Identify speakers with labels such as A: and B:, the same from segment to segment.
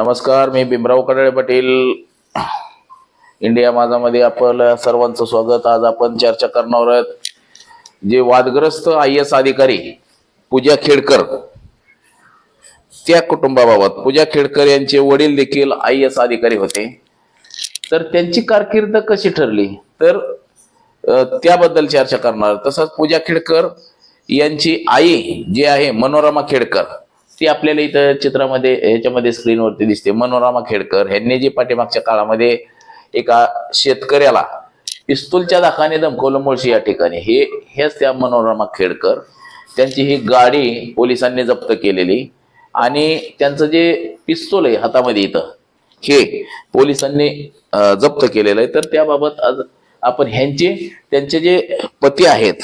A: नमस्कार मी भीमराव कडळे पाटील. इंडिया माझामध्ये आपलं सर्वांचं स्वागत. आज आपण चर्चा करणार आहोत जे वादग्रस्त आय एस अधिकारी पूजा खेडकर त्या कुटुंबाबाबत. पूजा खेडकर यांचे वडील देखील आय एस अधिकारी होते. तर त्यांची कारकीर्द कशी ठरली? तर त्याबद्दल चर्चा करणार. तसंच पूजा खेडकर यांची आई जी आहे मनोरमा खेडकर ती आपल्याला इथं चित्रामध्ये ह्याच्यामध्ये स्क्रीनवरती दिसते. मनोरमा खेडकर ह्यांनी जी पाठीमागच्या काळामध्ये एका शेतकऱ्याला पिस्तूलच्या दाखाने धमकवलं मुळशी या ठिकाणी. हे हेच त्या मनोरमा खेडकर. त्यांची ही गाडी पोलिसांनी जप्त केलेली. आणि त्यांचं जे पिस्तूल आहे हातामध्ये इथं हे पोलिसांनी जप्त केलेलं आहे. तर त्याबाबत आज आपण ह्यांचे त्यांचे जे पती आहेत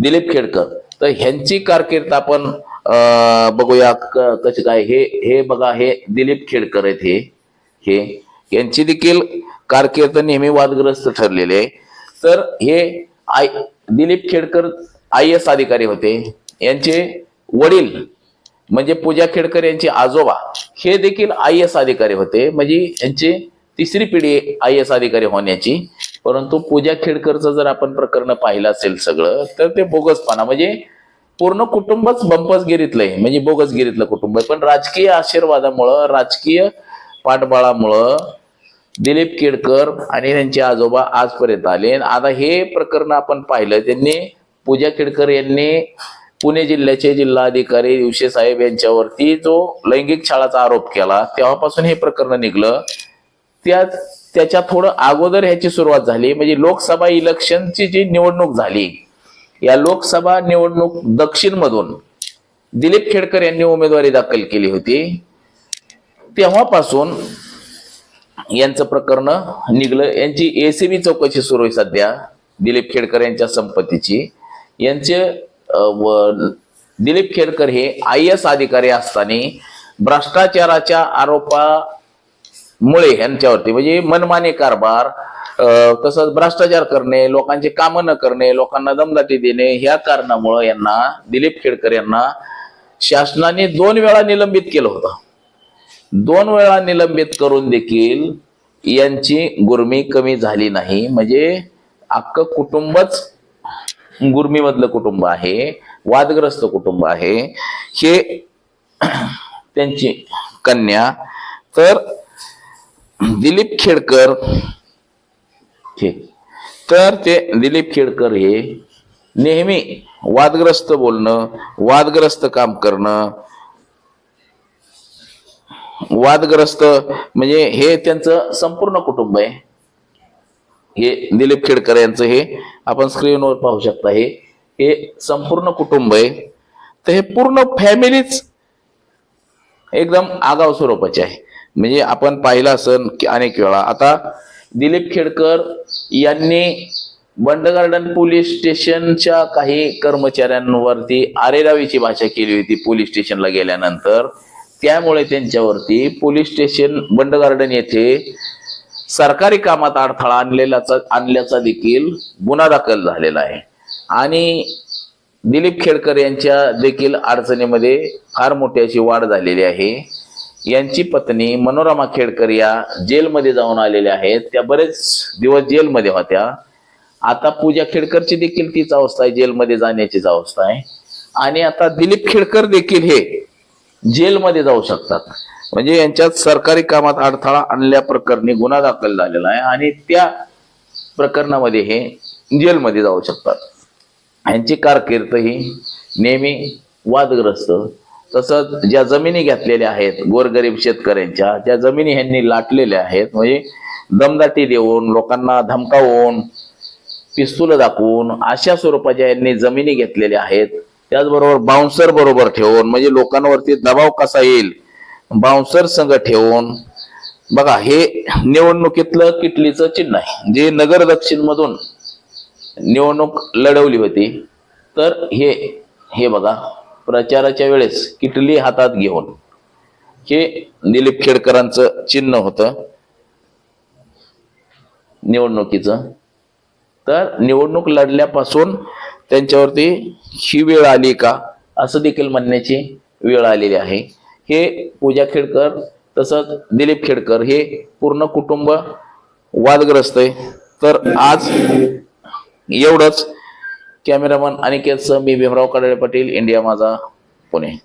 A: दिलीप खेडकर तर ह्यांची कारकीर्द आपण बघूया क- कसे काय हे हे बघा हे दिलीप खेडकर आहेत हे. हे यांची देखील कारकीर्द नेहमी वादग्रस्त ठरलेले आहे. तर हे आय दिलीप खेडकर आय एस अधिकारी होते. यांचे वडील म्हणजे पूजा खेडकर यांचे आजोबा हे देखील आय एस अधिकारी होते. म्हणजे यांची तिसरी पिढी आय एस अधिकारी होण्याची. परंतु पूजा खेडकरचं जर आपण प्रकरण पाहिलं असेल सगळं तर ते बोगसपणा म्हणजे पूर्ण कुटुंबच बंपसगिरीतलं आहे म्हणजे बोगसगिरीतलं कुटुंब आहे. पण राजकीय आशीर्वादामुळं राजकीय पाठबळामुळं दिलीप केडकर आणि त्यांचे आजोबा आजपर्यंत आले. आणि आता हे प्रकरण आपण पाहिलं त्यांनी पूजा केडकर यांनी पुणे जिल्ह्याचे जिल्हाधिकारी दिवशे साहेब यांच्यावरती जो लैंगिक छळाचा आरोप केला तेव्हापासून हे प्रकरण निघलं. त्या त्याच्या थोडं अगोदर ह्याची सुरुवात झाली. म्हणजे लोकसभा इलेक्शनची जी निवडणूक झाली या लोकसभा निवडणूक दक्षिण मधून दिलीप खेडकर यांनी उमेदवारी दाखल केली होती. तेव्हापासून यांचं प्रकरण निघलं. यांची एसीबी चौकशी सुरू आहे सध्या दिलीप खेडकर यांच्या संपत्तीची. यांचे दिलीप खेडकर हे आय एस अधिकारी असताना भ्रष्टाचाराच्या आरोपामुळे यांच्यावरती म्हणजे मनमानी कारभार तसंच भ्रष्टाचार करणे लोकांचे कामं न करणे लोकांना दमदाटी देणे ह्या कारणामुळं यांना दिलीप खेडकर यांना शासनाने दोन वेळा निलंबित केलं होतं. दोन वेळा निलंबित करून देखील यांची गुर्मी कमी झाली नाही. म्हणजे अख्खं कुटुंबच गुर्मीमधलं कुटुंब आहे वादग्रस्त कुटुंब आहे. हे त्यांची कन्या. तर दिलीप खेडकर ठीक. तर ते दिलीप खेडकर हे नेहमी वादग्रस्त बोलणं वादग्रस्त काम करणं वादग्रस्त म्हणजे हे त्यांचं संपूर्ण कुटुंब आहे. हे दिलीप खेडकर यांचं हे आपण स्क्रीनवर पाहू शकता. हे हे संपूर्ण कुटुंब आहे. तर हे पूर्ण फॅमिलीच एकदम आगाव स्वरूपाचे आहे. म्हणजे आपण पाहिलं असन की अनेक वेळा. आता दिलीप खेडकर यांनी बंड गार्डन पोलीस स्टेशनच्या काही कर्मचाऱ्यांवरती आरेरावीची भाषा केली होती पोलीस स्टेशनला गेल्यानंतर. त्यामुळे त्यांच्यावरती पोलीस स्टेशन बंड गार्डन येथे सरकारी कामात अडथळा आणलेल्याचा आणल्याचा देखील गुन्हा दाखल झालेला आहे. आणि दिलीप खेडकर यांच्या देखील अडचणीमध्ये फार मोठी अशी वाढ झालेली आहे. यांची पत्नी मनोरमा खेडकर या जेलमध्ये जाऊन आलेल्या आहेत. त्या बरेच दिवस जेलमध्ये होत्या. आता पूजा खेडकरची देखील तीच अवस्था आहे. जेलमध्ये जाण्याचीच अवस्था आहे. आणि आता दिलीप खेडकर देखील हे जेलमध्ये जाऊ शकतात. म्हणजे यांच्यात सरकारी कामात अडथळा आणल्या प्रकरणी गुन्हा दाखल झालेला आहे आणि त्या प्रकरणामध्ये हे जेलमध्ये जाऊ शकतात. यांची कारकीर्द ही नेहमी वादग्रस्त तसंच ज्या जमिनी घेतलेल्या आहेत गोरगरीब शेतकऱ्यांच्या ज्या जमिनी ह्यांनी लाटलेल्या आहेत म्हणजे दमदाटी देऊन लोकांना धमकावून पिस्तूल दाखवून अशा स्वरूपाच्या यांनी जमिनी घेतलेल्या आहेत. त्याचबरोबर बाउन्सर बरोबर ठेवून म्हणजे लोकांवरती दबाव कसा येईल बाउन्सर संघ ठेवून बघा हे निवडणुकीतलं किटलीचं चिन्ह आहे. जे नगर दक्षिण मधून निवडणूक लढवली होती तर हे हे बघा प्रचाराच्या वेळेस किटली हातात घेऊन हे दिलीप खेडकरांचं चिन्ह होतं. निवडणुकीचं. तर निवडणूक लढल्यापासून त्यांच्यावरती ही वेळ आली का? असं देखील म्हणण्याची वेळ आलेली आहे. हे पूजा खेडकर तसंच दिलीप खेडकर हे पूर्ण कुटुंब वादग्रस्त आहे. तर आज एवढंच. कॅमेरामन अनिकेतसह मी भीमराव कडाळे पाटील इंडिया माझा पुणे.